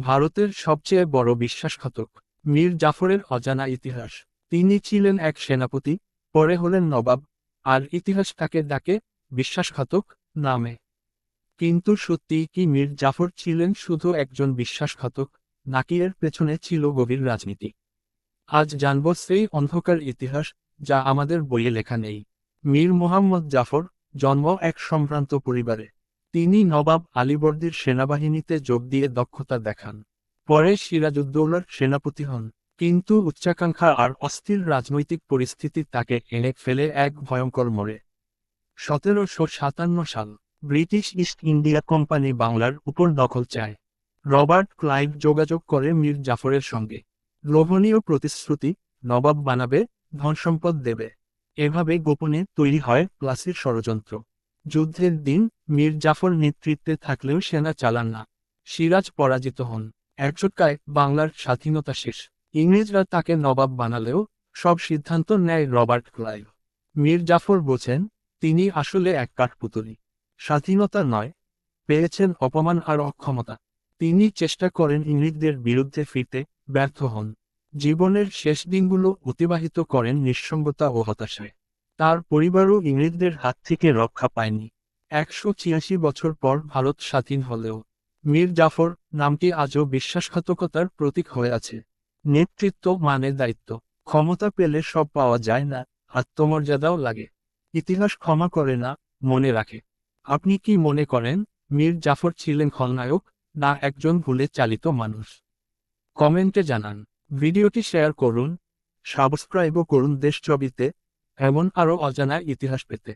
ভারতের সবচেয়ে বড় বিশ্বাসঘাতক মীর জাফরের অজানা ইতিহাস। তিনি ছিলেন এক সেনাপতি, পরে হলেন নবাব, আর ইতিহাস তাকে ডাকে বিশ্বাসঘাতক নামে। কিন্তু সত্যিই কি মীর জাফর ছিলেন শুধু একজন বিশ্বাসঘাতক, নাকি এর পেছনে ছিল গভীর রাজনীতি? আজ জানব সেই অন্ধকার ইতিহাস যা আমাদের বইয়ে লেখা নেই। মীর মোহাম্মদ জাফর জন্ম এক সম্ভ্রান্ত পরিবারে। তিনি নবাব আলীবর্দীর সেনাবাহিনীতে যোগ দিয়ে দক্ষতা দেখান। পরে সিরাজউদ্দৌলার সেনাপতি হন। কিন্তু উচ্চাকাঙ্ক্ষা আর অস্থির রাজনৈতিক পরিস্থিতি তাকে এনে ফেলে এক ভয়ঙ্কর মোড়ে। সতেরোশো সাতান্ন সাল, ব্রিটিশ ইস্ট ইন্ডিয়া কোম্পানি বাংলার উপর দখল চায়। রবার্ট ক্লাইভ যোগাযোগ করে মীর জাফরের সঙ্গে। লোভনীয় প্রতিশ্রুতি নবাব বানাবে, ধনসম্পদ দেবে। এভাবে গোপনে তৈরি হয় প্লাসির ষড়যন্ত্র। যুদ্ধের দিন মীর জাফর নেতৃত্বে থাকলেও সেনা চালান না। সিরাজ পরাজিত হন। একচটকায় বাংলার স্বাধীনতা শেষ। ইংরেজরা তাকে নবাব বানালেও সব সিদ্ধান্ত নেয় রবার্ট ক্লাইভ। মীর জাফর বোঝেন, তিনি আসলে এক কাঠপুতলি। স্বাধীনতা নয়, পেয়েছেন অপমান আর অক্ষমতা। তিনি চেষ্টা করেন ইংরেজদের বিরুদ্ধে ফিরতে, ব্যর্থ হন। জীবনের শেষ দিনগুলো অতিবাহিত করেন নিঃসঙ্গতা ও হতাশায়। তার পরিবারও ইংরেজদের হাত থেকে রক্ষা পায়নি। একশো ছিয়াশি বছর পর ভারত স্বাধীন হলেও, মীর জাফর নামটি আজও বিশ্বাসঘাতকতার প্রতীক হয়ে আছে। নেতৃত্ব মানে দায়িত্ব। ক্ষমতা পেলে সব পাওয়া যায় না, আত্মমর্যাদাও লাগে। ইতিহাস ক্ষমা করে না, মনে রাখে। আপনি কি মনে করেন, মীর জাফর ছিলেন খলনায়ক, না একজন ভুলে চালিত মানুষ? কমেন্টে জানান। ভিডিওটি শেয়ার করুন, সাবস্ক্রাইবও করুন দেশ ছবিতে। এমন আরও অজানা ইতিহাস পেতে।